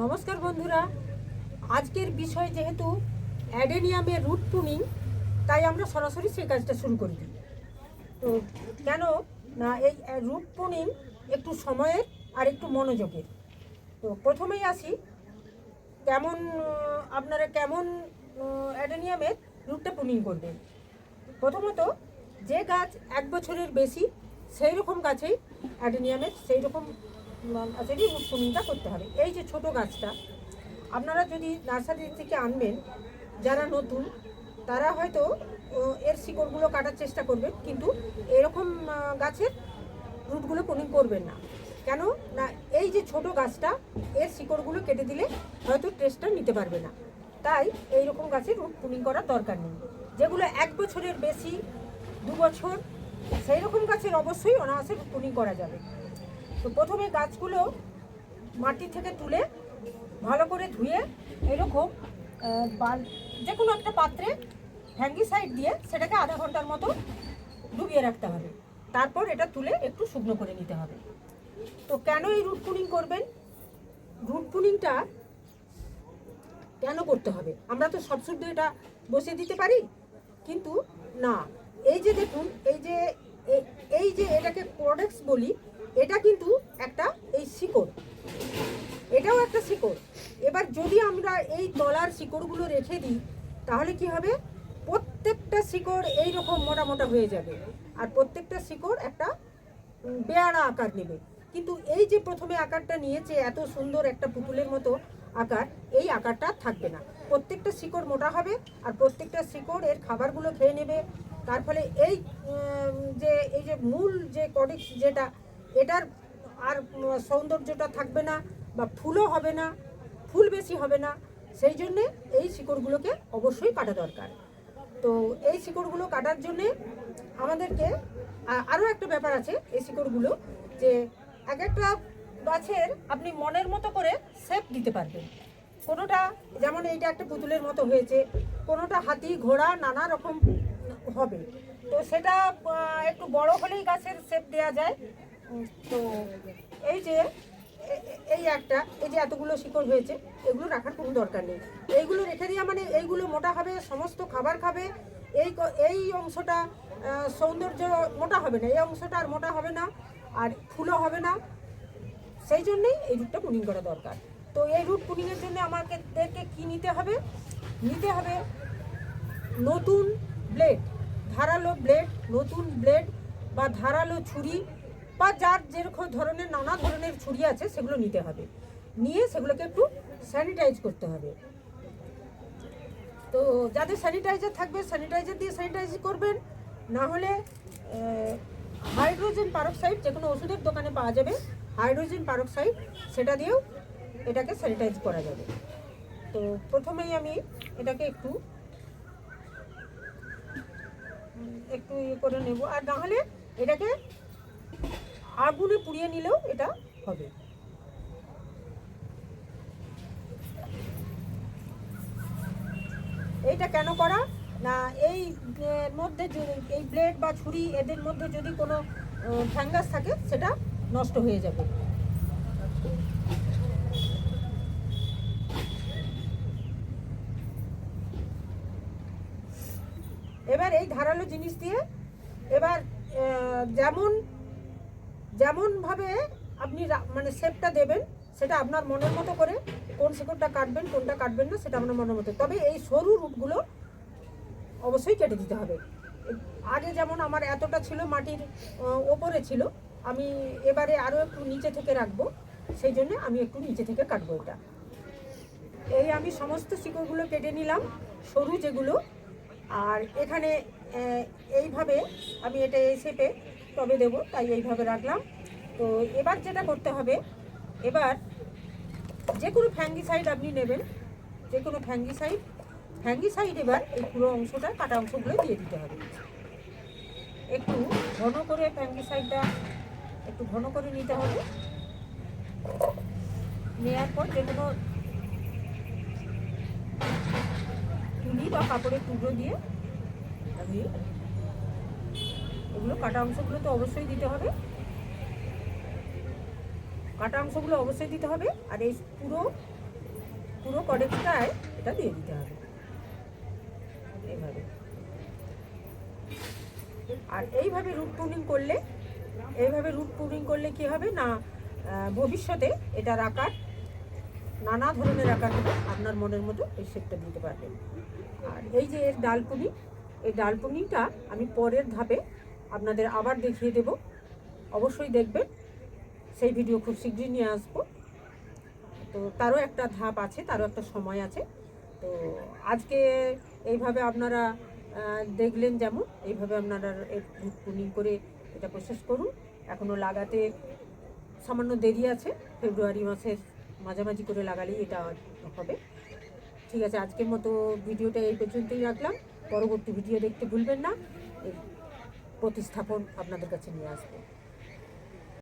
নমস্কার বন্ধুরা। আজকের বিষয় যেহেতু অ্যাডেনিয়ামের রুট প্রুনিং তাই আমরা সরাসরি সেই কাজটা শুরু করি। তো কেন না এই রুট প্রুনিং একটু সময়ের আর একটু মনোযোগের? তো প্রথমেই আসি, কেমন, আপনারা কেমন অ্যাডেনিয়ামের রুটটা প্রুনিং করবেন? প্রথমত, যে গাছ এক বছরের বেশি সেই রকম গাছেই অ্যাডেনিয়ামের সেই রকম গাছেরই প্রুনিংটা করতে হবে। এই যে ছোট গাছটা, আপনারা যদি নার্সারি থেকে আনবেন, যারা নতুন, তারা হয়তো এর শিকড়গুলো কাটার চেষ্টা করবেন, কিন্তু এরকম গাছের রুটগুলো প্রুনিং করবেন না। কেন? না, এই যে ছোট গাছটা, এর শিকড়গুলো কেটে দিলে হয়তো টেস্টটা নিতে পারবে না। তাই এই রকম গাছের রুট প্রুনিং করার দরকার নেই। যেগুলো এক বছরের বেশি, দু বছর সেই রকম গাছের অবশ্যই অনায়াসে প্রুনিং করা যাবে। তো প্রথমে গাছগুলো মাটি থেকে তুলে ভালো করে ধুয়ে এরকম বাল, যে কোনো একটা পাত্রে হ্যাঙ্গিসাইড দিয়ে সেটাকে আধা ঘণ্টার মতো ডুবিয়ে রাখতে হবে। তারপর এটা তুলে একটু শুকনো করে নিতে হবে। তো কেন এই রুট পুনিং করবেন? রুট পুনিংটা কেন করতে হবে? আমরা তো সব শুদ্ধ এটা বসিয়ে দিতে পারি, কিন্তু না। এই যে দেখুন, এই যে এই যে এটাকে প্রোডাক্টস বলি এটা কিন্তু একটা এই শিকড়। এটাও একটা শিকড়। এবার যদি আমরা এই তলার শিকড়গুলো রেখে দিই, তাহলে কি হবে? প্রত্যেকটা শিকড় এই রকম মোটা মোটা হয়ে যাবে। আর প্রত্যেকটা শিকড় একটা বেয়ারা আকার নেবে। কিন্তু এই যে প্রথমে আকারটা নিয়েছে, এত সুন্দর একটা পুতুলের মতো আকার, এই আকারটা থাকবে না। প্রত্যেকটা শিকড় মোটা হবে আর প্রত্যেকটা শিকড় এর খাবারগুলো খেয়ে নেবে। তার ফলে এই যে এই যে মূল যে কডিক্স যেটা এটার আর সৌন্দর্যটা থাকবে না বা ফুলও হবে না, ফুল বেশি হবে না। সেই জন্যে এই শিকড়গুলোকে অবশ্যই কাটা দরকার। তো এই শিকড়গুলো কাটার জন্যে আমাদেরকে আরও একটা ব্যাপার আছে এই শিকড়গুলো, যে এক একটা গাছের আপনি মনের মতো করে শেপ দিতে পারবেন। কোনোটা যেমন এইটা একটা পুতুলের মতো হয়েছে, কোনোটা হাতি, ঘোড়া, নানা রকম হবে। তো সেটা একটু বড় হলেই গাছের শেপ দেওয়া যায় তো এই যে এই একটা, এই যে এতগুলো শিকড় হয়েছে, এগুলো রাখার কোনো দরকার নেই। এইগুলো রেখে দেওয়া মানে এইগুলো মোটা হবে, সমস্ত খাবার খাবে, এই এই অংশটা সৌন্দর্য মোটা হবে না, এই অংশটা আর মোটা হবে না, আর ফুলও হবে না। সেই জন্যেই এই রুটটা পুনিং করা দরকার। তো এই রুট পুনিংয়ের জন্য আমাদেরকে কী নিতে হবে? নিতে হবে নতুন ব্লেড, ধারালো ব্লেড, নতুন ব্লেড বা ধারালো ছুরি বা যার যেরকম ধরনের নানা ধরনের ছুরি আছে, সেগুলো নিতে হবে। নিয়ে সেগুলোকে একটু স্যানিটাইজ করতে হবে। তো যাদের স্যানিটাইজার থাকবে স্যানিটাইজার দিয়ে স্যানিটাইজ করবেন। না হলে হাইড্রোজেন পারক্সাইড যে কোনো ওষুধের দোকানে পাওয়া যাবে হাইড্রোজেন পারক্সাইড সেটা দিয়েও এটাকে স্যানিটাইজ করা যাবে। তো প্রথমেই আমি এটাকে একটু একটু ইয়ে করে নেব। আর না হলে এটাকে আগুনে পুড়িয়ে নিলেও এটা হবে। এইটা কেন করা? না, এই মধ্যে এই ব্লেড বা ছুরি এদের মধ্যে যদি কোনো ফ্যাঙ্গাস থাকে, সেটা নষ্ট হয়ে যাবে। এবার এই ধারালো জিনিস দিয়ে, এবার যেমন যেমনভাবে আপনি মানে শেপটা দেবেন, সেটা আপনার মনের মতো করে কোন শিকড়টা কাটবেন, কোনটা কাটবেন না, সেটা আপনার মনের মতো। তবে এই সরু রুটগুলো অবশ্যই কেটে দিতে হবে। আগে যেমন আমার এতটা ছিল মাটির ওপরে ছিল, আমি এবারে আরও একটু নিচে থেকে রাখব, সেই জন্য আমি একটু নিচে থেকে কাটবো এটা। এই আমি সমস্ত শিকড়গুলো কেটে নিলাম, সরু যেগুলো, আর এখানে এইভাবে আমি এটা এই শেপে টবে দেবো, তাই এইভাবে রাখলাম। তো এবার যেটা করতে হবে, এবার যে কোনো ফ্যাঙ্গিসাইড আপনি নেবেন, যে কোনো ফ্যাঙ্গিসাইড ফ্যাঙ্গিসাইড এবার এই পুরো অংশটা, কাটা অংশগুলো দিয়ে দিতে হবে। একটু ঘন করে ফ্যাঙ্গিসাইডটা একটু ঘন করে নিতে হবে। নেওয়ার পর যে কোনো তুলি বা কাপড়ের টুকরো দিয়ে আমি এগুলো কাটা অংশগুলো তো অবশ্যই দিতে হবে। কাটা অংশগুলো অবশ্যই দিতে হবে আর এই পুরো পুরো কডেক্সটায় এটা দিয়ে দিতে হবে। এইভাবে। আর এইভাবে রুট পুনিং করলে, এইভাবে রুট পুনিং করলে কি হবে না ভবিষ্যতে এটার আকার, নানা ধরনের আকার হবে, আপনার মনের মতো এই শেপটা দিতে পারবেন। আর এই যে এর ডালপুনি এই ডালপুনিটা আমি পরের ধাপে আপনাদের আবার দেখিয়ে দেব। অবশ্যই দেখবেন। সেই ভিডিও খুব শীঘ্রই নিয়ে আসব। তো তারও একটা ধাপ আছে, তারও একটা সময় আছে। তো আজকে এইভাবে আপনারা দেখলেন যেমন, এইভাবে আপনারা পুনিং করে এটা প্রসেস করুন। এখনও লাগাতে সামান্য দেরি আছে। ফেব্রুয়ারি মাসের মাঝামাঝি করে লাগালেই এটা হবে। ঠিক আছে, আজকের মতো ভিডিওটা এই পর্যন্তই রাখলাম। পরবর্তী ভিডিও দেখতে ভুলবেন না। প্রতিস্থাপন আপনাদের কাছে নিয়ে আসব।